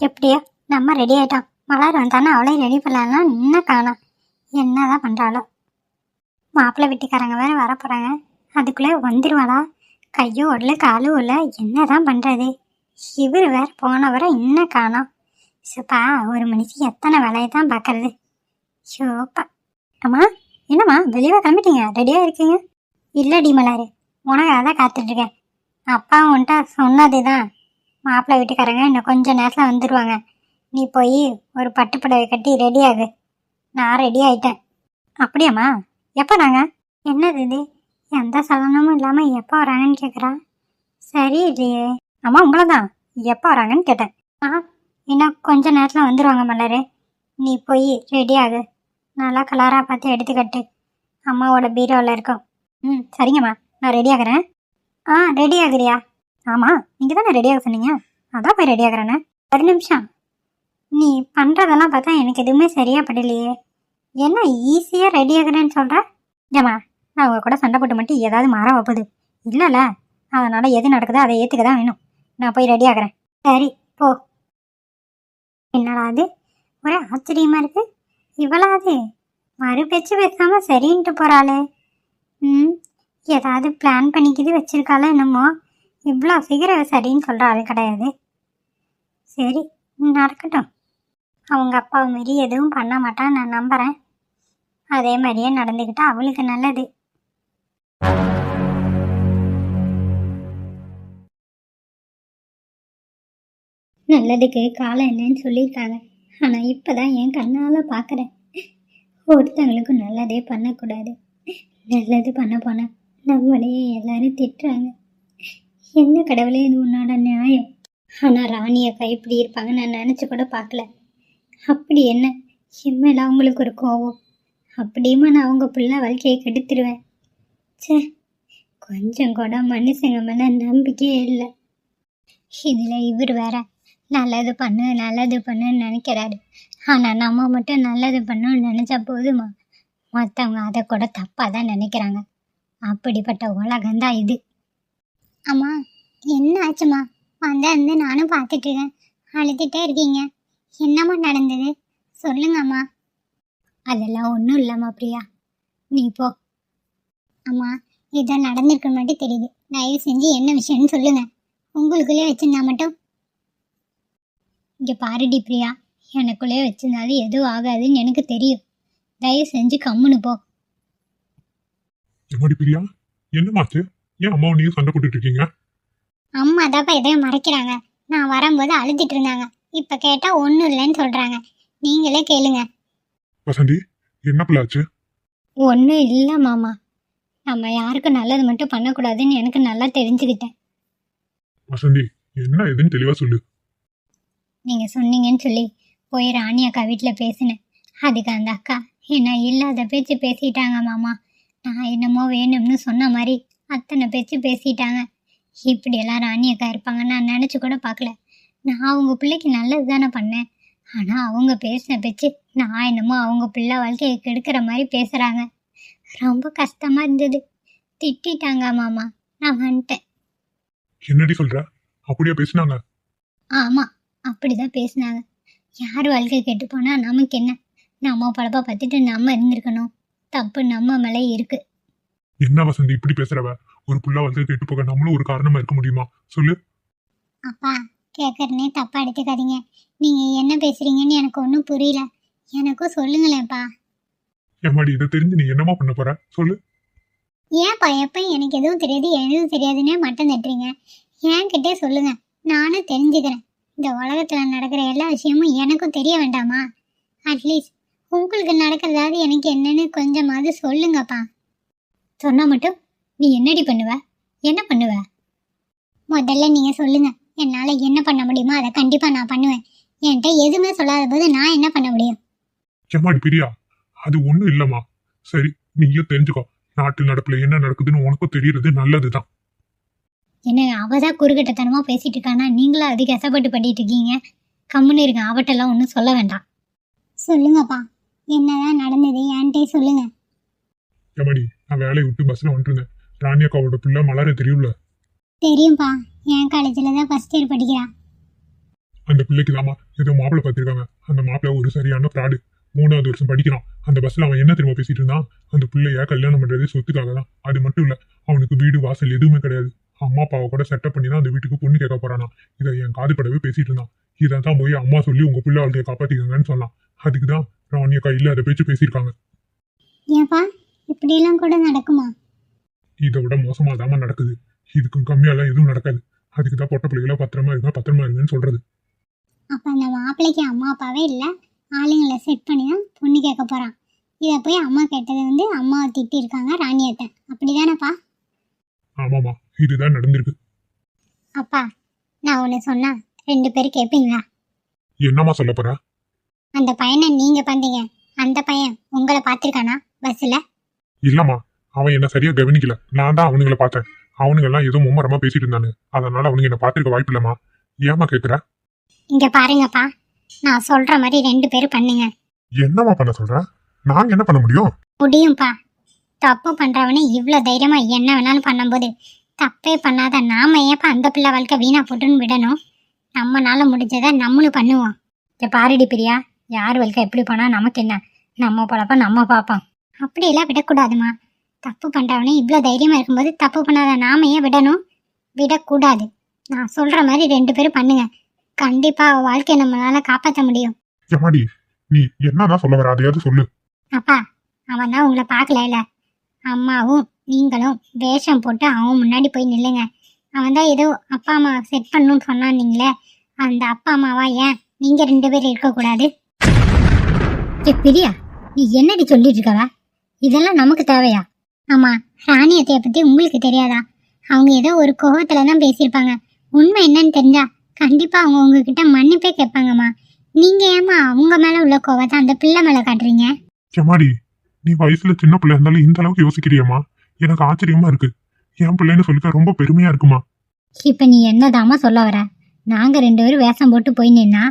எப்படியோ நம்ம ரெடி ஆயிட்டோம். மலர் வந்தானே அவளையும் ரெடி பண்ணலாம் இன்னும் காணும் என்னதான் பண்றாளோ. மாப்பிள்ளை வீட்டுக்காரங்க வேற வர போறாங்க. அதுக்குள்ளே வந்துருவாளா? கையோ உடல காலும் உள்ள என்னதான் பண்றது? இவர் வேற போனவரை இன்னும் காணும் சூப்பா ஒரு மனுஷன் எத்தனை வேலையை தான் பார்க்கறது? ஷோப்பா அம்மா என்னம்மா வெளியே கிளம்பிட்டீங்க? ரெடியாக இருக்கீங்க? இல்லடி மலர் உனக்காக தான் காத்துட்ருக்கேன் அப்பா உன்ட்ட சொன்னது தான் மாப்பிள்ளை வீட்டுக்காரங்க இன்னும் கொஞ்சம் நேரத்தில் வந்துடுவாங்க நீ போய் ஒரு பட்டு புடவை கட்டி ரெடி ஆகு. நான் ரெடி ஆயிட்டேன். அப்படியாம்மா? எப்போ நாங்கள் என்னது இது? எந்த சலனமும் இல்லாமல் எப்போ வராங்கன்னு கேட்குறா சரி இல்லையே அம்மா உங்களை தான் எப்போ வராங்கன்னு கேட்டேன். ஆ இன்னும் கொஞ்ச நேரத்தில் வந்துடுவாங்க மலர் நீ போய் ரெடி ஆகு. நல்லா கலராக பார்த்து எடுத்து கட்டு அம்மாவோட பீரோவில் இருக்கும். ம் சரிங்கம்மா. நான் ரெடி ஆகிறேன். ஆ ரெடி ஆகுறியா? ஆமாம் நீங்கள் தானே ரெடி ஆக சொன்னீங்க? அதான் போய் ரெடி ஆகுறேண்ணே ஒரு நிமிஷம். நீ பண்ணுறதெல்லாம் பார்த்தா எனக்கு எதுவுமே சரியா படலையே. என்ன ஈஸியாக ரெடி ஆகுறேன்னு சொல்ற? ஜமா நான் உங்க கூட சண்டை போட்டு மட்டும் ஏதாவது மாற வைப்பது. இல்லைல்ல அதனால் எது நடக்குதோ அதை ஏத்துக்க தான் வேணும். நான் போய் ரெடி ஆகுறேன். சரி போ. என்னடா அது? ஒரே ஆச்சரியமா இருக்கு. இவளாது. மறு பேச்சு பேசாம சரின்ட்டு போறாளே. ம் ஏதாவது பிளான் பண்ணிக்கிது வச்சிருக்காளோ என்னமோ. இவ்வளோ சீக்கிரம் சரின்னு சொல்கிற ஆள் கிடையாது. சரி நடக்கட்டும். அவங்க அப்பாவை மாரி எதுவும் பண்ண மாட்டான் நான் நம்புகிறேன் அதே மாதிரியே நடந்துக்கிட்டா அவளுக்கு நல்லது. நல்லதுக்கு காலம் என்னன்னு சொல்லியிருக்காங்க. ஆனால் இப்போ தான் என் கண்ணால் பார்க்குறேன் ஒருத்தவங்களுக்கும் நல்லதே பண்ணக்கூடாது. நல்லது பண்ண போனால் நம்மளையே எல்லாரும் திட்டுறாங்க. என்ன கடவுளே இது உன்னோட நியாயம்? ஆனால் ராணி அக்கா இப்படி இருப்பாங்க நான் நினச்சி கூட பார்க்கல. அப்படி என்ன? என் அவங்களுக்கு ஒரு கோவம் அப்படியுமா நான் அவங்க பிள்ளை வாழ்க்கையை கெடுத்துருவேன்? ச்சே கொஞ்சம் கூட மனுஷங்க மேலே நம்பிக்கையே இல்லை. இதில் இவர் வேற நல்லது பண்ணு நல்லது பண்ணுன்னு நினைக்கிறாரு. ஆனால் நம்ம மட்டும் நல்லது பண்ணணும்னு நினச்சா போதுமா? மற்றவங்க அதை கூட தப்பாக தான் நினைக்கிறாங்க. அப்படிப்பட்ட உலகம்தான் இது. அம்மா என்ன ஆச்சுமா வந்த வந்து நானும் பார்த்துட்டு இருக்கேன். அழுதுகிட்டே இருக்கீங்க. என்னம்மா நடந்தது? சொல்லுங்கம்மா. அதெல்லாம் ஒன்றும் இல்லைம்மா பிரியா. நீ போ. அம்மா ஏதோ நடந்திருக்க மட்டும் தெரியுது. தயவு செஞ்சு என்ன விஷயம்னு சொல்லுங்க. உங்களுக்குள்ளே வச்சிருந்தா மட்டும். இங்கே பாருடி பிரியா. எனக்குள்ளே வச்சிருந்தாலும் எதுவும் ஆகாதுன்னு எனக்கு தெரியும். தயவு செஞ்சு கம்முன்னு போ. பிரியா? என்னமாச்சு ஏன் அம்மாவும் நீயும் சண்டை போட்டுட்டு இருக்கீங்க? அம்மா தாப்பா எதையும் மறைக்கிறாங்க. நான் வரும்போது அழுதுட்டு இருந்தாங்க. இப்போ கேட்டால் ஒன்றும் இல்லைன்னு சொல்கிறாங்க நீங்களே கேளுங்க. வசந்தி என்ன பிள்ளாச்சு ஒன்றும் இல்லை மாமா. நம்ம யாருக்கும் நல்லது மட்டும் பண்ணக்கூடாதுன்னு எனக்கு நல்லா தெரிஞ்சுக்கிட்டேன். வசந்தி என்ன ஏதுன்னு தெளிவா சொல்லு. நீங்கள் சொன்னீங்கன்னு சொல்லி போய் ராணி அக்கா வீட்டில் பேசினேன். அதுக்கு அந்த அக்கா என்ன இல்லாத பேச்சு பேசிட்டாங்க மாமா. நான் என்னமோ வேணும்னு சொன்ன மாதிரி அத்தனை பேச்சு பேசிட்டாங்க. இப்படியெல்லாம் ராணி அக்கா இருப்பாங்க நான் நினச்சி கூட பார்க்கல. நான் அவங்க பிள்ளைக்கு நல்லது தானே பண்ணேன். ஆனால் அவங்க பேசின பேச்சு நான் என்னமோ அவங்க பிள்ளை வாழ்க்கையை கெடுக்கிற மாதிரி பேசுகிறாங்க ரொம்ப கஷ்டமாக இருந்தது. திட்டிட்டாங்க மாமா. நான் வந்துட்டேன். என்னடி சொல்ற? அப்படியா பேசினாங்க? ஆமாம் அப்படிதான் பேசினாங்க. யார் வாழ்க்கை கெட்டு போனா நமக்கு என்ன? நம்ம பழப்ப பார்த்துட்டு நம்ம இருந்திருக்கணும். தப்பு நம்ம மேலே இருக்கு. என்ன வசந்தி இப்படி பேசுறவ? ஒரு புள்ள வந்து கெட்டு போக நம்மளும் ஒரு காரணமா இருக்க முடியுமா? சொல்லு. அப்பா கேட்கறனே தப்பா எடுத்துக்காதீங்க. நீங்க என்ன பேசுறீங்கன்னு எனக்கு ஒன்றும் புரியல. எனக்கும் சொல்லுங்களேன்ப்பா. எம்மாடி இதை தெரிஞ்சு நீ என்னமா பண்ண போற? சொல்லு. ஏன்ப்பா எப்போ எனக்கு எதுவும் தெரியாது எதுவும் தெரியாதுன்னே மட்டம் தட்டுறீங்க. என்கிட்டே சொல்லுங்க நானும் தெரிஞ்சுக்கிறேன். இந்த உலகத்தில் நடக்கிற எல்லா விஷயமும் எனக்கும் தெரிய வேண்டாமா? அட்லீஸ்ட் உங்களுக்கு நடக்கிறதாவது எனக்கு என்னன்னு கொஞ்சமாவது சொல்லுங்கப்பா. சொன்னா மட்டும் நீ என்னடி பண்ணுவ? என்ன பண்ணுவ? முதல்ல நீங்க சொல்லுங்க. என்னால என்ன பண்ண முடியுமோ அதை கண்டிப்பா நான் பண்ணுவேன். என்கிட்ட எதுவுமே சொல்லாத போது நான் என்ன பண்ண முடியும்? எம்மாடி பிரியா அது ஒண்ணும் இல்லம்மா. சரி நீயும் தெரிஞ்சுக்கோ. நாட்டு நடப்புல என்ன நடக்குதுன்னு உனக்கும் தெரியறது நல்லதுதான். என்ன அவதான் குறுக்கட்டத்தனமா பேசிட்டு இருக்கானா? நீங்களும் அதுக்கு எசப்பட்டு பண்ணிட்டு இருக்கீங்க? கம்முன்னு இருங்க அவட்டெல்லாம் ஒன்றும் சொல்ல வேண்டாம். சொல்லுங்கப்பா. என்னதான் நடந்தது என்கிட்டே சொல்லுங்க. எம்மாடி நான் வேலையை விட்டு பஸ்ல வந்துட்டு இருந்தேன் ராணி அக்காவோட பிள்ளை மலர தெரியும்ல? தெரியும்பா என் காலேஜில் தான் ஃபர்ஸ்ட் இயர் படிக்கிறா. அந்த பிள்ளைக்கு தாமா ஏதோ மாப்பிள்ளை பார்த்திருக்காங்க. அந்த மாப்பிள்ளை ஒரு சரியான ஃப்ராடு மூணாவது வருஷம் படிக்கிறான். அந்த பஸ்ல அவன் என்ன தெரியுமா பேசிட்டு இருந்தான்? அந்த பிள்ளைய கல்யாணம் பண்றது சொத்துக்காக தான். அது மட்டும் இல்ல அவனுக்கு வீடு வாசல் எதுவுமே கிடையாது. அம்மா அப்பாவை கூட செட்டப் பண்ணி தான் அந்த வீட்டுக்கு பொண்ணு கேட்க போறானா. இதை என் காது படவே பேசிட்டு இருந்தான். இதை தான் போய் அம்மா சொல்லி உங்க பிள்ளை வாழ்க்கையை காப்பாத்திக்கங்கன்னு சொன்னான். அதுக்கு தான் ராணி அக்கா இல்லாத பேச்சு பேசியிருக்காங்க. ஏன்பா இப்படியெல்லாம் கூட நடக்குமா? இதை விட மோசமா தாமா நடக்குது. இதுக்கும் கம்மியாலாம் எதுவும் நடக்காது. அதுக்கு தான் பொட்ட பிள்ளைகளா பத்திரமா இருங்க பத்திரமா இருங்கன்னு சொல்றது. அப்போ அந்த மாப்பிள்ளைக்கு அம்மா அப்பாவே இல்லை? ஆளுங்களை செட் பண்ணி தான் பொண்ணு கேட்க போகிறான் இதை போய் அம்மா கேட்டது வந்து அம்மாவை திட்டிருக்காங்க ராணியத்தை. அப்படிதானப்பா? ஆமாமா இதுதான் நடந்திருக்கு. அப்பா நான் ஒன்று சொன்னா ரெண்டு பேரும் கேட்பீங்களா என்னம்மா சொல்ல போற? அந்த பையனை நீங்கள் பார்த்தீங்க அந்த பையன் உங்களை பார்த்துருக்கானா? பஸ்ஸில்? இல்லம்மா அவன் என்ன சரியா கவனிக்கல. நான் தான் அவனுங்கள பார்த்தேன். அவனுங்க எல்லாம் ஏதோ மும்மரமா பேசிட்டு இருந்தானு. அதனால அவனுங்க என்ன பார்த்திருக்க வாய்ப்பு இல்லம்மா. ஏமா கேக்குற? இங்கே பாருங்கப்பா. நான் சொல்கிற மாதிரி ரெண்டு பேரும் பண்ணுங்க. என்னம்மா பண்ண சொல்ற? நாங்க என்ன பண்ண முடியும்? முடியும்ப்பா. தப்பு பண்ணுறவனே இவ்வளோ தைரியமாக என்ன வேணாலும் பண்ணும்போது தப்பே பண்ணாத நாம ஏப்பா அந்த பிள்ளை வாழ்க்கை வீணா போட்டுன்னு விடணும்? நம்மனால முடிஞ்சதை நம்மளும் பண்ணுவோம். பாருடி பிரியா. யார் வாழ்க்கை எப்படி போனால் நமக்கு என்ன? நம்ம பொழப்ப நம்ம பார்ப்போம் அப்படியெல்லாம் விடக்கூடாதுமா. தப்பு பண்ணுறவனே இவ்வளோ தைரியமாக இருக்கும்போது தப்பு பண்ணாத நாம ஏன் விடணும்? விடக்கூடாது. நான் சொல்கிற மாதிரி ரெண்டு பேரும் பண்ணுங்க. கண்டிப்பாக அவள் வாழ்க்கையை நம்மளால காப்பாற்ற முடியும். எம்மாடி நீ என்னதான் சொல்ல வர? அதையாவது சொல்லு. அப்பா அவன் தான் உங்களை பார்க்கல இல்ல அம்மாவும் நீங்களும் வேஷம் போட்டு அவன் முன்னாடி போய் நில்லுங்க. அவன் தான் ஏதோ அப்பா அம்மா செட் பண்ணணும்னு சொன்னான்னீங்களே அந்த அப்பா அம்மாவா ஏன் நீங்க ரெண்டு பேரும் இருக்கக்கூடாது? பிரியா நீ என்னடி சொல்லிட்டு இருக்கவ? இதெல்லாம் நமக்கு தேவையா? ஆமா ராணியத்தைய பத்தி உங்களுக்கு தெரியாதா? அவங்க ஏதோ ஒரு கோவத்துல தான் பேசியிருப்பாங்க. உண்மை என்னன்னு தெரிஞ்சா கண்டிப்பா அவங்க உங்ககிட்ட மன்னிப்பே கேட்பாங்கம்மா. நீங்க ஏமா அவங்க மேல உள்ள கோவத்தை அந்த பிள்ளை மேல காட்டுறீங்க? எம்மாடி நீ வயசுல சின்ன பிள்ளை இருந்தாலும் இந்த அளவுக்கு யோசிக்கிறியம்மா? எனக்கு ஆச்சரியமா இருக்கு. என் பிள்ளைன்னு சொல்லிக்க ரொம்ப பெருமையா இருக்குமா? இப்ப நீ என்னதாம்மா சொல்ல வர? நாங்க ரெண்டு பேரும் வேஷம் போட்டு போய் நின்னா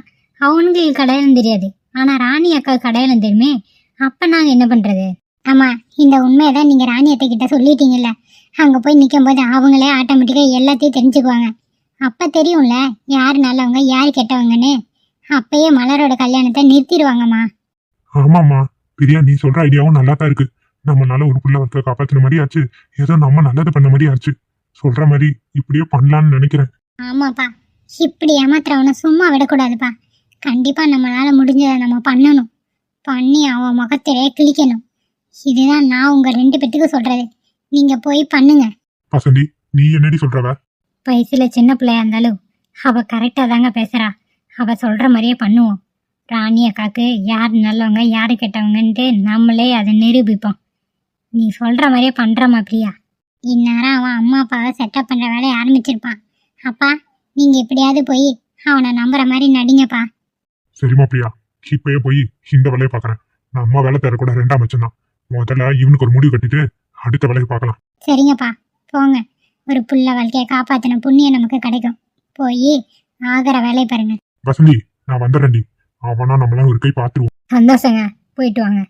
அவனுங்களுக்கு கடையாளம் தெரியாது. ஆனா ராணி அக்கா கடையாளம் தெரியுமே அப்ப நாங்க என்ன பண்றது? ஆமா இந்த உண்மையை தான் நீங்க ராணி அத்தை கிட்ட சொல்லிட்டீங்கல்ல. அங்க போய் நிக்கும் போது அவங்களே ஆட்டோமேட்டிக்கா எல்லாத்தையும் தெரிஞ்சுக்குவாங்க. அப்ப தெரியும்ல யார் நல்லவங்க யார் கெட்டவங்கன்னு. அப்பயே மலரோட கல்யாணத்தை நிறுத்திடுவாங்கம்மா. ஆமாம்மா பிரியா நீ சொல்ற ஐடியாவும் நல்லா தான் இருக்கு. நம்மனால ஒரு புள்ள வளர்க்க காப்பாத்தின மாதிரி ஆச்சு. ஏதோ நம்ம நல்லது பண்ண மாதிரி ஆச்சு. சொல்ற மாதிரி இப்படியே பண்ணலாம்னு நினைக்கிறேன். ஆமாப்பா இப்படி ஏமாத்துறவனை சும்மா விடக்கூடாதுப்பா. கண்டிப்பா நம்மளால முடிஞ்சதை நம்ம பண்ணணும். பண்ணி அவன் முகத்திலே கிழிக்கணும். இதுதான் நான் உங்க ரெண்டு பேத்துக்கு சொல்றது. நீங்க போய் பண்ணுங்க. வசந்தி நீ என்னடி சொல்றவ? வயசுல சின்ன பிள்ளையா இருந்தாலும் அவ கரெக்டா தாங்க பேசுறா. அவ சொல்ற மாதிரியே பண்ணுவோம். ராணி அக்காக்கு யார் நல்லவங்க யாரு கெட்டவங்கன்ட்டு நம்மளே அதை நிரூபிப்போம். நீ சொல்ற மாதிரியே பண்றமா பிரியா இந்நேரம் அவன் அம்மா அப்பாவை செட்டப் பண்ற வேலையை ஆரம்பிச்சிருப்பான். அப்பா நீங்க எப்படியாவது போய் அவனை நம்புற மாதிரி நடிங்கப்பா. சரிம்மா பிரியா இப்பயே போய் இந்த வேலையை பார்க்கறேன். நம்ம வேலை தர கூட ரெண்டாம் பட்சம் தான். முதல்ல இவனுக்கு ஒரு முடிவு கட்டிட்டு அடுத்த வேலையை பார்க்கலாம். சரிங்கப்பா போங்க. ஒரு புள்ள வாழ்க்கையை காப்பாத்தின புண்ணியம் நமக்கு கிடைக்கும். போய் ஆகிற வேலையை பாருங்க. வசந்தி நான் வந்துடுறேன்டி அவனா நம்மளாம் ஒரு கை பார்த்துருவோம் சந்தோஷங்க. போயிட்டு வாங்க.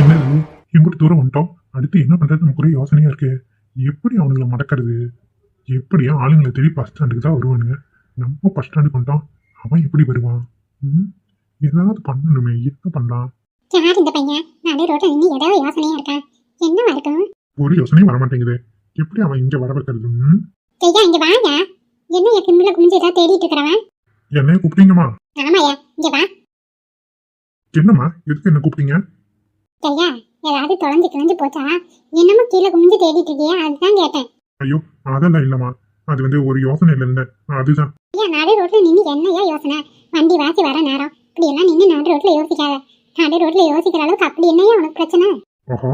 என்னது? இம்புட்டு தூரம் வந்துட்டோம். அடுத்து என்ன பண்றது? நமக்கு ஒரு யோசனையா இருக்கு. எப்படி அவனுங்களை மடக்கிறது? எப்படியா ஆளுங்களை தேடி பஸ் ஸ்டாண்டுக்கு தான் வருவானுங்க. நம்ம பஸ் ஸ்டாண்டுக்கு வந்துட்டோம். அவன் எப்படி வருவான்? ம்? ஏதாவது பண்ணணுமே என்ன பண்ணலாம்? யார் இந்த பையன்? நடு ரோட்ல நின்று ஏதோ யோசனையா இருக்கா என்னவா இருக்கும்? ஒரு யோசனையும் வர மாட்டேங்குது எப்படி அவன் இங்க வர வைக்கிறது? ஐயா இங்க வாங்க. என்ன கிண்டுல குமிஞ்சு ஏதாவது தேடிட்டு இருக்கிறவன்? என்னைய கூப்பிட்டீங்கம்மா? ஆமாயா இங்க வா. என்னம்மா எதுக்கு என்ன கூப்பிட்டீங்க? ஐயா ஏதாவது தொலைஞ்சு கிழஞ்சு போச்சா? என்னமோ கீழே குமிஞ்சு தேடிட்டு இருக்கியா அதுதான் கேட்டேன். ஐயோ அதெல்லாம் இல்லம்மா. அது வந்து ஒரு யோசனையில இருந்தேன். அதுதான். ஐயா நடு ரோட்ல நின்று என்னையா யோசனை? வண்டி வாசி வர நேரம். இப்படி எல்லாம் நின்று நடு ரோட்ல யோசிக்காத. நடு ரோட்ல யோசிக்கிற அளவுக்கு அப்படி என்னையா உனக்கு பிரச்சனை? ஆஹா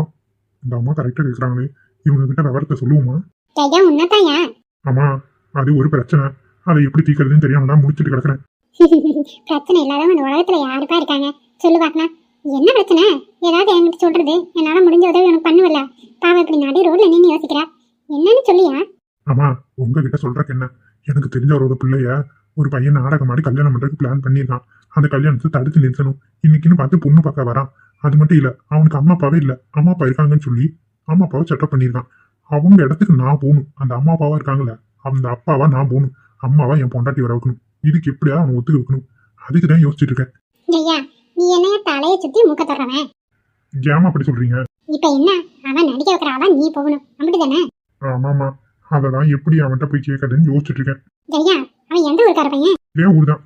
இந்த அம்மா கரெக்டா இருக்கிறாங்களே இவங்க கிட்ட விவரத்தை சொல்லுவோமா? ஐயா உன்னதாயா ஆமா அது ஒரு பிரச்சனை. அதை எப்படி தீர்க்கறதுன்னு தெரியாம தான் முடிச்சுட்டு கிடக்குறேன். பிரச்சனை இல்லாதவங்க இந்த உலகத்துல யாருப்பா இருக்காங்க? சொல்லு பார்க்கலாம் என்ன பிரச்சனை? ஏதாவது என்கிட்ட சொல்றது? என்னால முடிஞ்ச உதவி உனக்கு பண்ணுவல பாவம் இப்படி நடு ரோட்ல நின்று யோசிக்கிற. என்னன்னு சொல்லியா? ஆமா உங்ககிட்ட சொல்றக்கு என்ன? எனக்கு தெரிஞ்சவரோட பிள்ளைய ஒரு பையன் நாடகம் ஆடி கல்யாணம் பண்றதுக்கு பிளான் பண்ணியிருக்கான். அந்த கல்யாணத்தை தடுத்து நிறுத்தணும். இன்னைக்குன்னு பார்த்து பொண்ணு பார்க்க வரான். அது மட்டும் இல்ல அவனுக்கு அம்மா அப்பாவே இல்ல. அம்மா அப்பா இருக்காங்கன்னு சொல்லி அம்மா அப்பாவை செட்டப் பண்ணியிருக்கான். அவங்க இடத்துக்கு நான் போகணும். அந்த அம்மா அப்பாவா இருக்காங்கல்ல அந்த அப்பாவா நான் போகணும். அம்மாவா என் பொண்டாட்டி வர வைக்கணும். இதுக்கு எப்படியாவது அவனை ஒத்துக்க வைக்கணும். அதுக்கு தான் யோசிச்சுட்டு இருக்கேன். ஐயா நீ என்னைய தலையை சுத்தி மூக்க தொடறவன். ஏமா அப்படி சொல்றீங்க? இப்ப என்ன? அவன் நடிக்க வைக்கிற அவன் நீ போகணும். அப்படிதானே? ஆமாமா அதை தான் எப்படி அவன்கிட்ட போய் கேட்கறதுன்னு யோசிச்சுட்டு இருக்கேன். ஐயா அவன் எந்த ஊருக்கார பையன்? இதே ஊர் தான்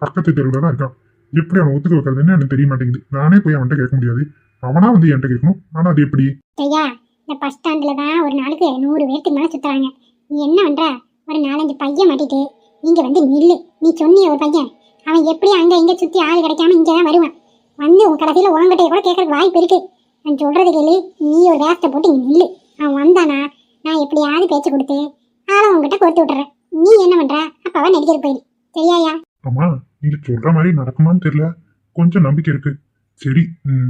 பக்கத்து தெருவில் தான் இருக்கான். எப்படி அவன் ஒத்துக்க வைக்கிறதுன்னு எனக்கு தெரிய மாட்டேங்குது. நானே போய் அவன்கிட்ட கேட்க முடியாது. அவனா வந்து என்கிட்ட கேட்கணும். ஆனா அது எப்படி? ஐயா இந்த பஸ் ஸ்டாண்ட்ல தான் ஒரு நாளுக்கு நூறு பேருக்கு மேலே சுத்துறாங்க. நீ என்ன பண்ற? ஒரு நாலஞ்சு பையன் மாட்டிட்டு இங்க வந்து நில்லு. நீ சொன்னிய ஒரு பையன். அவன் எப்படி அங்க இங்க சுத்தி ஆள் கிடைக்காம இங்க தான் வருவான்? வந்து உன் கடைசியில உங்ககிட்ட கூட கேட்கறதுக்கு வாய்ப்பு இருக்கு. நான் சொல்றது கேளு. நீ ஒரு வேஸ்ட்டை போட்டு இங்க நில்லு. அவன் வந்தானா? நான் எப்படியாவது பேச்சு கொடுத்து ஆளை உங்ககிட்ட கொடுத்து விட்டுறேன். நீ என்ன பண்ற? அப்பாவா நடிக்கிற போயிரு சரியாயா? அம்மா நீங்க சொல்ற மாதிரி நடக்குமான்னு தெரியல. கொஞ்சம் நம்பிக்கை இருக்கு. சரி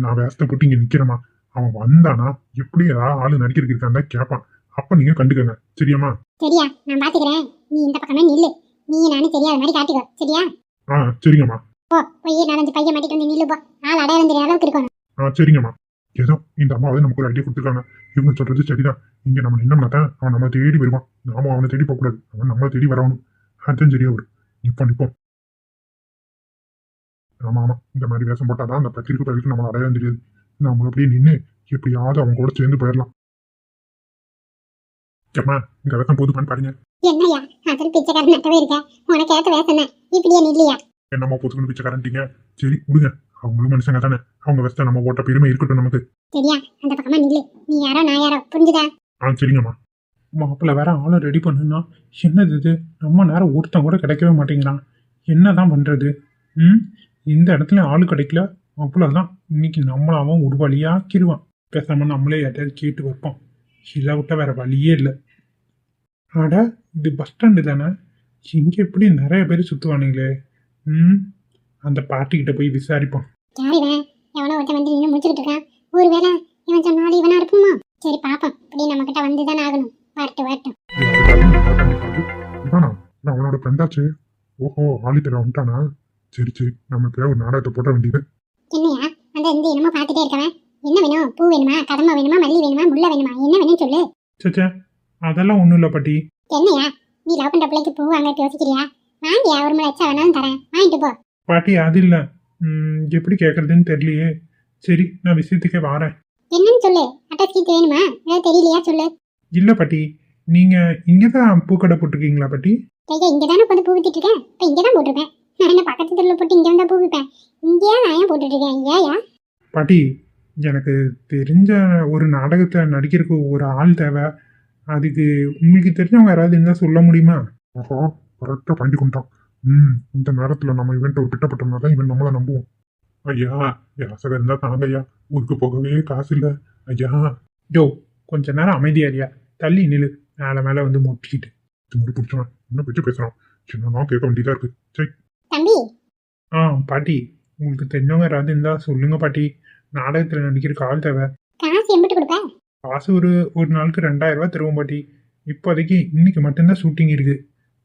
நான் வேஸ்தை போட்டு இங்க நிக்கிறேம்மா. அவன் வந்தானா? எப்படி ஏதாவது ஆளு நடிக்கிறதுக்கு இருக்கான்னு தான் கேட்பான் அப்ப நீங்க கண்டுக்கங்க. சரியாம்மா? சரியா நான் பாத்துக்கிறேன். நீ இந்த பக்கமே நில்லு. நீ நானும் தெரியாத மாதிரி காட்டிக்கோ. சரியா? ஆ சரிங்கம்மா. போ போய் நாலஞ்சு பையன் மாட்டிட்டு வந்து நில்லு போ. ஆள் அடையாளம் தெரியாத அளவுக்கு இருக்கணும். ஆ சரிங்கம்மா. ஏதோ இந்த அம்மாவே நமக்கு ஒரு ஐடியா கொடுத்துருக்காங்க. இவங்க சொல்றது சரிதான். இங்க நம்ம நின்னோம்னா தான் அவன் நம்மளை தேடி வருவான். நாம அவனை தேடி போகக்கூடாது. அவன் நம்மளை தேடி வரணும். அதுதான் சரியா வரும் நிப்போம் நிப்போம். ஆமா ஆமா. இந்த மாதிரி வேஷம் போட்டாதான் அந்த பத்திரிக்கை பயிருக்கு நம்மளை அடையாளம் தெரியாது நம்மள அப்படியே நின்று எப்படியாவது அவங்க கூட சேர்ந்து போயிடலாம். அம்மா இந்த வேஷம் போதுமான்னு பாருங்க. என்னய்யா அதில் பிச்சைக்காரன் நட்டவே இருக்க. உனக்கு ஏத்த வேசனை இப்படியே நில்லையா? என்னம்மா பொதுக்குன்னு பிச்சைக்காரன்ட்டீங்க? சரி விடுங்க. அவங்களும் மனுஷங்க தானே. அவங்க வேஸ்ட்டை நம்ம ஓட்ட பெருமை இருக்கட்டும் நமக்கு. சரியா? அந்த பக்கமா நில்லு. நீ யாரோ நான் யாரோ. புரிஞ்சுதா? ஆ சரிங்கம்மா. மாப்பிள்ளை வேற ஆளை ரெடி பண்ணுனா என்னது இது? நம்ம நேரம் ஒருத்தன் கூட கிடைக்கவே மாட்டேங்கிறான். என்னதான் பண்றது? ம்? இந்த இடத்துல ஆள் கிடைக்கல அவ்வளோதான் இன்னைக்கு நம்மள அவன் ஒரு வழியாக்கிடுவான் பேசாம நம்மளே யார்ட்டையாவது கேட்டு வைப்போம் இதை விட்ட வேற வழியே இல்லை. அட இது பஸ் ஸ்டாண்டு தானே? இங்கே எப்படி நிறைய பேர் சுற்றுவானுங்களே ம் அந்த பாட்டிக்கிட்ட போய் விசாரிப்போம். எவனோ ஒருத்தன் வந்து நின்று முடிச்சுக்கிட்டு இருக்கான். ஒருவேளை இவன் சொன்னாலும் இவனா இருக்குமா சரி பாப்போம் இப்படி நம்ம கிட்ட வந்து தானே ஆகணும். வரட்டும் வரட்டும். இவனா நான் அவனோட ஃப்ரெண்டாச்சு ஓஹோ ஆளித்தர வந்துட்டானா? சரி சரி. நம்ம இப்ப ஒரு நாடகத்தை போட வேண்டியது. என்னையா? அந்த இந்த என்னமோ பார்த்துட்டே இருக்கவன். என்ன வேணும்? பூ வேணுமா? கதம்ப வேணுமா? மல்லி வேணுமா? முல்லை வேணுமா? என்ன வேணும்னு சொல்லு. சச்சா அதெல்லாம் ஒன்றும் இல்லை பாட்டி. என்னையா? நீ லவ் பண்ற பிள்ளைக்கு பூ வாங்க யோசிக்கிறியா? வாங்கியா? ஒரு முறை வச்சா வேணாலும் தரேன். வாங்கிட்டு போ. பாட்டி அது இல்லை. எப்படி கேட்குறதுன்னு தெரியலையே. சரி நான் விஷயத்துக்கே வரேன். என்னன்னு சொல்லு. அட்டாச்சி வேணுமா? ஏதாவது தெரியலையா? சொல்லு. இல்லை பாட்டி. நீங்கள் இங்கே தான் பூக்கடை போட்டிருக்கீங்களா பாட்டி? ஐயா இங்க தானே வந்து பூ வித்துட்டு இருக்கேன். இப்ப இங்க தான் போட்டிருப்பேன். நான் என்ன பக்கத்து தெருவில் போட்டு இங்க வந்தா பூ விற்பேன் இங்கேயா நான் ஏன் போட்டுட்டு இருக்கேன் ஏயா பாட்டி எனக்கு தெரிஞ்ச ஒரு நாடகத்தை நடிக்கிறதுக்கு ஒரு ஆள் தேவை. அதுக்கு உங்களுக்கு தெரிஞ்சவங்க யாராவது இருந்தால் சொல்ல முடியுமா? ஓஹோ கரெக்டா பண்ணி கொண்டான் ம் இந்த நேரத்துல நம்ம இவன்ட்ட ஒரு பிட்டப்பட்டோம்னா தான் இவன் நம்மள நம்புவோம் ஐயா யாசகம் இருந்தா தாங்க ஐயா ஊருக்கு போகவே காசு இல்ல. ஐயா. யோ கொஞ்ச நேரம் அமைதியாரியா தள்ளி நில்லு. மேலே மேலே வந்து முட்டிக்கிட்டு. திமுரு பிடிச்சவன் இன்னும் பிடிச்சு பேசுறான்? சின்னதான் கேட்க வேண்டியதா இருக்கு. சரி தம்பி. ஆ பாட்டி உங்களுக்கு தெரிஞ்சவங்க யாராவது இருந்தால் சொல்லுங்க பாட்டி. நாடகத்தில் நடிக்கிறதுக்கு ஆள் தேவை. காசு எம்பிட்டு கொடுப்ப? காசு ஒரு ஒரு நாளுக்கு ரெண்டாயிரம் ரூபாய் தருவோம் பாட்டி. இப்போதைக்கு இன்னைக்கு மட்டும்தான் ஷூட்டிங் இருக்கு.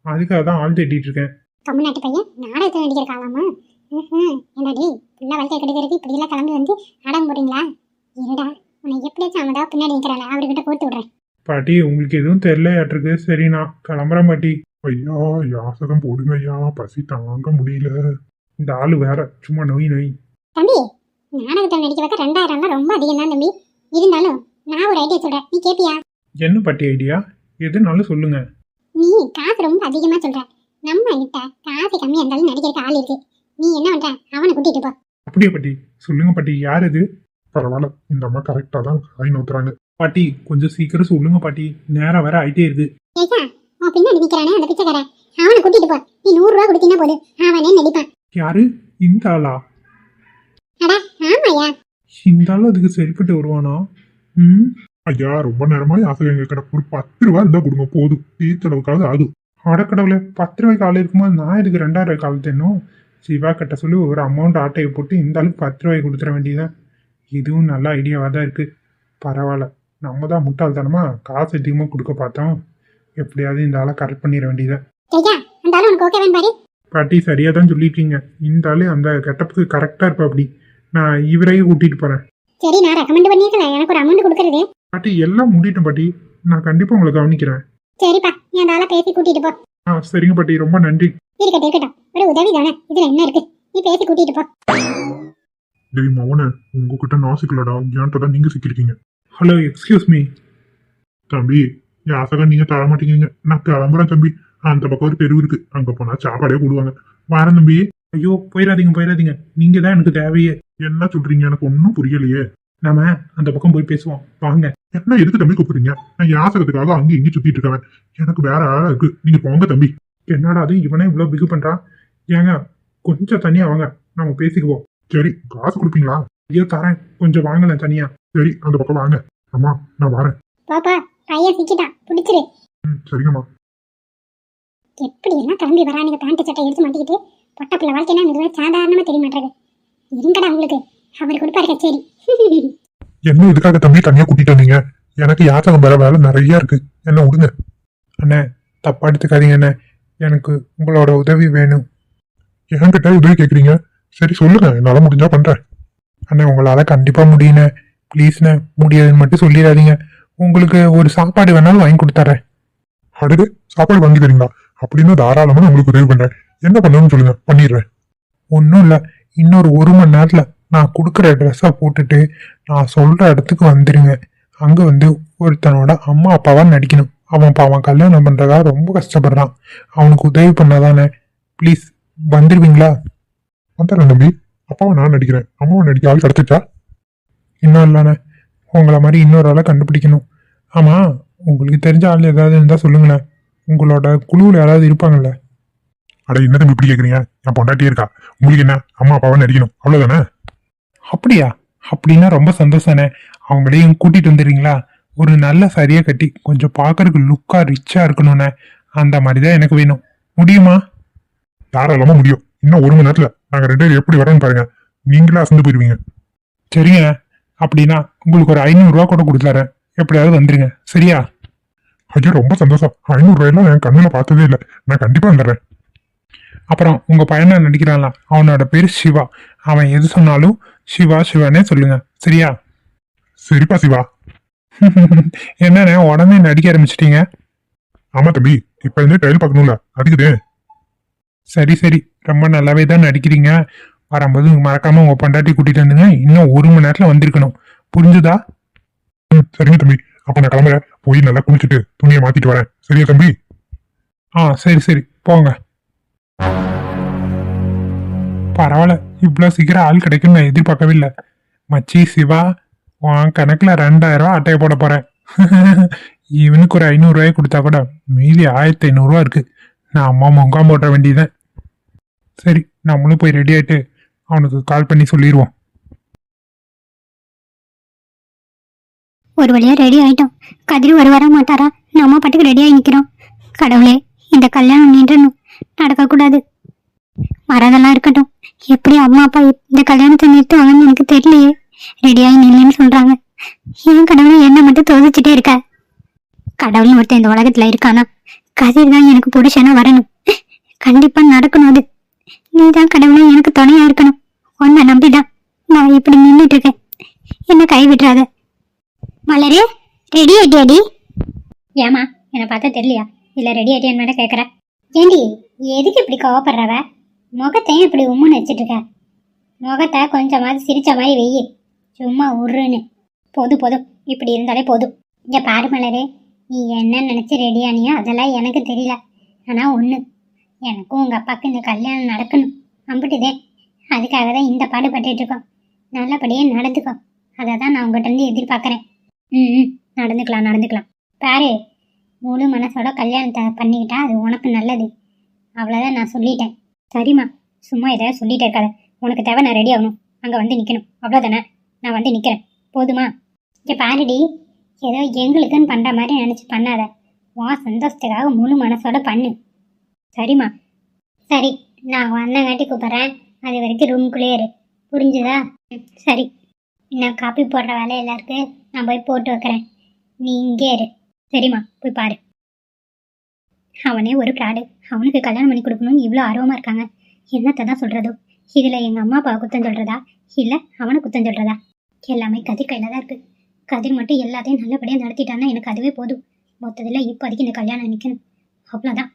அதுக்காக தான் ஆள் தேடிட்டு இருக்கேன். தமிழ்நாட்டு பையன் நாடகத்தில் நடிக்கிற காலாமா? ம் என்னடி பிள்ளை வாழ்க்கை கெடுக்கிறதுக்கு இப்படி எல்லாம் கிளம்பி வந்து நாடகம் போடுறீங்களா? இருடா உன்னை எப்படியாச்சும் அவன் தான் பின்னாடி நிற்கிறாள் அவர்கிட்ட கொடுத்து விடுறேன். பாட்டி உங்களுக்கு எதுவும் தெரியலையாட்டிருக்கு. சரி நான் கிளம்புறேன் பாட்டி. ஐயா யாசகம் போடுங்க ஐயா பசி தாங்க முடியல. இந்த ஆள் வேற சும்மா நோய் நோய். தம்பி நாடகத்தில் நடிக்க வைக்க ரெண்டாயிரம்லாம் ரொம்ப அதிகம் தான் தம்பி. இருந்தாலும் நான் ஒரு ஐடியா சொல்றேன். நீ கேப்பியா? என்ன பாட்டி ஐடியா எதுனாலும் சொல்லுங்க. நீ காசு ரொம்ப அதிகமா சொல்ற. நம்ம கிட்ட காசு கம்மியா இருந்தாலும் நடிக்கிறதுக்கு ஆள் இருக்கு. நீ என்ன பண்ற? அவனை கூட்டிட்டு போ. அப்படியே பாட்டி சொல்லுங்க பாட்டி யார் இது? பரவாயில்ல இந்த அம்மா கரெக்டா தான் காய் நோத்துறாங்க. பாட்டி கொஞ்சம் சீக்கிரம் சொல்லுங்க பாட்டி நேரம் வேற ஆயிட்டே இருக்கு. உன் பின்னாடி நிக்கிறானே அந்த பிச்சைக்காரன். அவனை கூட்டிட்டு போ. நீ நூறு ரூபா கொடுத்தீங்கன்னா போதும் அவனே நடிப்பான். யாரு? இந்த ஆளா அடா ஆமாயா இந்த ஆள் அதுக்கு சரிப்பட்டு வருவானா? ம்? ஐயா ரொம்ப நேரமா யாசகம் எங்க கிட்ட ஒரு பத்து ரூபா இருந்தா கொடுங்க போதும். தீர்த்தளவுக்காவது ஆகும் அடக்கடவுளே பத்து ரூபாய்க்கு ஆள் இருக்கும்போது நான் இதுக்கு ரெண்டாயிரம் ரூபாய்க்கு ஆள் தேனும் சிவா கிட்ட சொல்லி ஒரு அமௌண்ட் ஆட்டையை போட்டு இந்த ஆளுக்கு பத்து ரூபாய்க்கு கொடுத்துட வேண்டியதுதான். இதுவும் நல்ல ஐடியாவாக தான் இருக்கு. பரவாயில்ல. நம்ம தான் முட்டாள்தனமா காசு அதிகமாக கொடுக்க பார்த்தோம். எப்படியாவது இந்த ஆளை கரெக்ட் பண்ணிட வேண்டியதான் ஐயா அந்த ஆளு உனக்கு பாரு. பாட்டி சரியாக தான் சொல்லியிருக்கீங்க இந்த ஆளு அந்த கெட்டப்புக்கு கரெக்டாக இருப்பா அப்படி. நான் இவரையும் கூட்டிகிட்டு போகிறேன் சரி நான் ரெக்கமெண்ட் பண்ணியிருக்கேன் எனக்கு ஒரு அமௌண்ட் கொடுக்கறது. பாட்டி எல்லாம் மூடிட்டேன் பாட்டி. நான் கண்டிப்பாக உங்களை கவனிக்கிறேன். சரிப்பா நீ அந்த ஆளை பேசி கூட்டிட்டு போ. ஆ சரிங்க பாட்டி. ரொம்ப நன்றி. இருக்கட்டும் இருக்கட்டும். ஒரு உதவி தானே? இதுல என்ன இருக்கு? நீ பேசி கூட்டிட்டு போ. டேய் மவனே உங்ககிட்ட நான் சிக்கலடா ஏன்ட்ட தான் நீங்க சிக்கிருக்கீங்க ஹலோ எக்ஸ்கியூஸ் மீ தம்பி யாசகம் நீங்க தர மாட்டேங்கிறீங்க நான் கிளம்புறேன் தம்பி. அந்த பக்கம் ஒரு தெருவு இருக்கு. அங்க போனா சாப்பாடே போடுவாங்க. வரேன் தம்பி. ஐயோ போயிடாதீங்க போயிடாதீங்க. நீங்க தான் எனக்கு தேவையே. என்ன சொல்றீங்க? எனக்கு ஒன்றும் புரியலையே. நாம அந்த பக்கம் போய் பேசுவோம். வாங்க. என்ன எதுக்கு தம்பி கூப்பிடுறீங்க? நான் யாசகத்துக்காக அங்கே இங்கே சுத்திட்டு இருக்கேன் எனக்கு வேற ஆளா இருக்கு. நீங்க போங்க தம்பி. என்னடா அது? இவனே இவ்வளவு பிகு பண்றான். ஏங்க கொஞ்சம் தனியா வாங்க. நம்ம பேசிக்குவோம். சரி காசு கொடுப்பீங்களா? ஐயோ தரேன். கொஞ்சம் வாங்கலாம் தனியா. சரி அந்த பக்கம் வாங்க. அம்மா நான் வரேன். பாப்பா பையன் சிக்கிட்டான் பிடிச்சிரு. ம் சரிங்கம்மா. எப்படி எல்லாம் கிளம்பி வரானுங்க பேண்ட் சட்டை எடுத்து மாட்டிக்கிட்டு பொட்டப்பிள்ள வாழ்க்கைனா எனக்கு சாதாரணமா தெரிய மாட்டாங்க இருங்கடா உங்களுக்கு? அவர் கொடுப்பாரு கச்சேரி. என்ன இதுக்காக தம்பி தனியா கூட்டிட்டு வந்தீங்க? எனக்கு யாசகம் வேற வேலை நிறைய இருக்கு. என்ன விடுங்க அண்ணே தப்பா எடுத்துக்காதீங்க அண்ணே. எனக்கு உங்களோட உதவி வேணும். என்கிட்ட உதவி கேக்குறீங்க? சரி சொல்லுங்க. என்னால முடிஞ்சா பண்றேன். அண்ணே உங்களால கண்டிப்பா முடியுண்ணே ப்ளீஸ்ண்ணே முடியாதுன்னு மட்டும் சொல்லிடாதீங்க. உங்களுக்கு ஒரு சாப்பாடு வேணாலும் வாங்கி கொடுத்துறேன். அடுத்து சாப்பாடு வாங்கி தரீங்களா? அப்படின்னு தாராளமா நான் உங்களுக்கு உதவி பண்றேன். என்ன பண்ணணும்னு சொல்லுங்க பண்ணிடுறேன். ஒன்றும் இல்லை. இன்னொரு ஒரு மணி நேரத்தில் நான் கொடுக்குற ட்ரெஸ்ஸை போட்டுட்டு நான் சொல்கிற இடத்துக்கு வந்துடுங்க அங்கே வந்து ஒருத்தனோட அம்மா அப்பாவா நடிக்கணும். அவன் பாவன் கல்யாணம் பண்ணுறதா ரொம்ப கஷ்டப்படுறான். அவனுக்கு உதவி பண்ணாதானே. ப்ளீஸ் வந்துடுவீங்களா வந்துடுறேன் தம்பி. அப்பாவை நான் நடிக்கிறேன். அம்மாவை நடிக்க ஆள் கிடைச்சிட்டா இன்னும் இல்லைண்ணே. உங்களை மாதிரி இன்னொரு ஆளை கண்டுபிடிக்கணும். ஆமாம் உங்களுக்கு தெரிஞ்ச ஆள் ஏதாவது இருந்தால் சொல்லுங்களேன். உங்களோட குழுவில் யாராவது இருப்பாங்கல்ல? அட என்ன தம்பி இப்படி கேட்குறீங்க என் பொண்டாட்டியே இருக்கா. உங்களுக்கு என்ன? அம்மா அப்பாவை நடிக்கணும். அவ்வளோதானே அப்படியா? அப்படின்னா ரொம்ப சந்தோஷண்ணே அவங்களையும் கூட்டிட்டு வந்துடுறீங்களா? ஒரு நல்ல சரியாக கட்டி கொஞ்சம் பார்க்கறதுக்கு லுக்காக ரிச்சாக இருக்கணும்ண்ணே அந்த மாதிரி தான் எனக்கு வேணும். முடியுமா? தாராளமாக முடியும். இன்னும் ஒரு மணி நேரத்தில் நாங்கள் ரெண்டு பேரும் எப்படி வரோன்னு பாருங்கள் நீங்களே அசந்து போயிடுவீங்க சரிங்க. அப்படின்னா உங்களுக்கு ஒரு ஐநூறுரூவா கூட கொடுத்துறேன் எப்படியாவது வந்துருங்க. சரியா? ஐயோ ரொம்ப சந்தோஷம். ஐநூறுரூவாயெல்லாம் என் கண்ணில் பார்த்ததே இல்லை. நான் கண்டிப்பாக வந்துடுறேன். அப்புறம் உங்கள் பையனை நடிக்கிறான்ல அவனோட பேர் சிவா. அவன் எது சொன்னாலும் சிவா சிவானே சொல்லுங்க. சரியா? சரிப்பா சிவா. என்னண்ணே உடனே நடிக்க ஆரம்பிச்சிட்டீங்க? ஆமா தம்பி. இப்போ இருந்தே ட்ரையல் பார்க்கணும்ல. அதுக்குதே. சரி சரி. ரொம்ப நல்லாவே தான் நடிக்கிறீங்க. வரும்போது மறக்காம உங்க பொண்டாட்டி கூட்டிட்டு வந்துங்க. இன்னும் ஒரு மணி நேரத்துல வந்திருக்கணும். புரிஞ்சுதா? ம் சரிங்க தம்பி. அப்ப நான் கிளம்புறேன். போய் நல்லா குளிச்சுட்டு துணியை மாத்திட்டு வரேன். சரியா தம்பி? ஆ சரி சரி. போங்க. பரவாயில்ல. இவ்வளோ சீக்கிரம் ஆள் கிடைக்கும் நான் எதிர்பார்க்கவே இல்லை. மச்சி சிவா உன் கணக்கில் ரெண்டாயிரம் ரூபா அட்டையை போட போகிறேன் இவனுக்கு ஒரு ஐநூறுரூவாய் கொடுத்தா கூட மீதி ஆயிரத்தி ஐநூறுரூவா இருக்கு. நான் அம்மா முகாம் போட வேண்டியதுதான். சரி நம்மளும் போய் ரெடி ஆயிட்டு அவனுக்கு கால் பண்ணி சொல்லிடுவோம் ஒரு வழியா ரெடி ஆயிட்டோம். கதிர் வருவாரா மாட்டாரா? நம்ம பாட்டுக்கு ரெடியாகி நிக்கிறோம். கடவுளே இந்த கல்யாணம் நின்றணும் நடக்கக்கூடாது வரதெல்லாம் இருக்கட்டும். எப்படி அம்மா அப்பா இந்த கல்யாணத்தை நிறுத்துவாங்கன்னு எனக்கு தெரியலையே. ரெடியாகி நில்லுன்னு சொல்றாங்க. ஏன் கடவுளை என்ன மட்டும் தோதிச்சுட்டே இருக்க? கடவுள்னு ஒருத்தன் இந்த உலகத்துல இருக்கானா? கதிர் தான் எனக்கு புருஷனா வரணும். கண்டிப்பா நடக்கணும் அது. நீ தான் கடவுளை எனக்கு துணையா இருக்கணும். உன்னை நம்பிதான் நான் இப்படி நின்றுட்டு இருக்கேன். என்ன கைவிட்டுறாத. மலரு ரெடி ஆட்டியாடி ஏமா என்னை பார்த்தா தெரியலையா? இல்லை ரெடி ஆயிட்டியான்னு மேடம் கேட்குற ஏண்டி எதுக்கு இப்படி கோவப்படுறவ? முகத்தையும் இப்படி உம்முன்னு வச்சுட்டு இருக்க? முகத்தை கொஞ்சமாவது சிரிச்ச மாதிரி வெயி. சும்மா உருன்னு. போதும் போதும் இப்படி இருந்தாலே போதும் இங்கே பாரு மலரே நீ என்ன நினச்சி ரெடியானியோ அதெல்லாம் எனக்கு தெரியல. ஆனால் ஒன்று எனக்கும் உங்கள் அப்பாவுக்கு இந்த கல்யாணம் நடக்கணும். அம்பிட்டுதே அதுக்காக தான் இந்த பாடுபட்டுட்டு இருக்கோம். நல்லபடியே நடந்துக்கோ. அதை தான் நான் உங்கள்கிட்ட இருந்து எதிர்பார்க்கறேன். ம் ம், நடந்துக்கலாம் நடந்துக்கலாம். பாரு முழு மனசோட கல்யாணத்தை பண்ணிக்கிட்டா அது உனக்கு நல்லது. அவ்வளோதான் நான் சொல்லிட்டேன். சரிம்மா சும்மா ஏதாவது சொல்லிட்டே இருக்காத. உனக்கு தேவை நான் ரெடி ஆகணும். அங்கே வந்து நிற்கணும் அவ்வளோதானே நான் வந்து நிற்கிறேன் போதுமா? இங்கே பாருடி ஏதோ எங்களுக்குன்னு பண்ணுற மாதிரி நினச்சி பண்ணாத. வா சந்தோஷத்துக்காக முழு மனசோட பண்ணு. சரிம்மா. சரி நான் வந்தங்காட்டி கூப்பிட்றேன். அது வரைக்கும் ரூம்குள்ளேயே இரு. புரிஞ்சுதா? சரி. நான் காப்பி போடுற வேலையெல்லாம் இருக்கு நான் போய் போட்டு வைக்கிறேன். நீ இங்கே இரு. சரிம்மா போய் பாரு. அவனே ஒரு ப்ராடு அவனுக்கு கல்யாணம் பண்ணி கொடுக்கணும்னு இவ்வளோ ஆர்வமாக இருக்காங்க. என்னத்தை தான் சொல்கிறதோ இதில் எங்கள் அம்மா அப்பா குத்தம் சொல்கிறதா இல்லை அவனை குத்தம் சொல்கிறதா எல்லாமே கதிர் கையில் தான் இருக்குது கதிர் மட்டும் எல்லாத்தையும் நல்லபடியாக நடத்திட்டான்னா எனக்கு அதுவே போதும். மொத்தத்தில் இப்போதைக்கு இந்த கல்யாணம் நிற்கணும் அவ்வளோதான்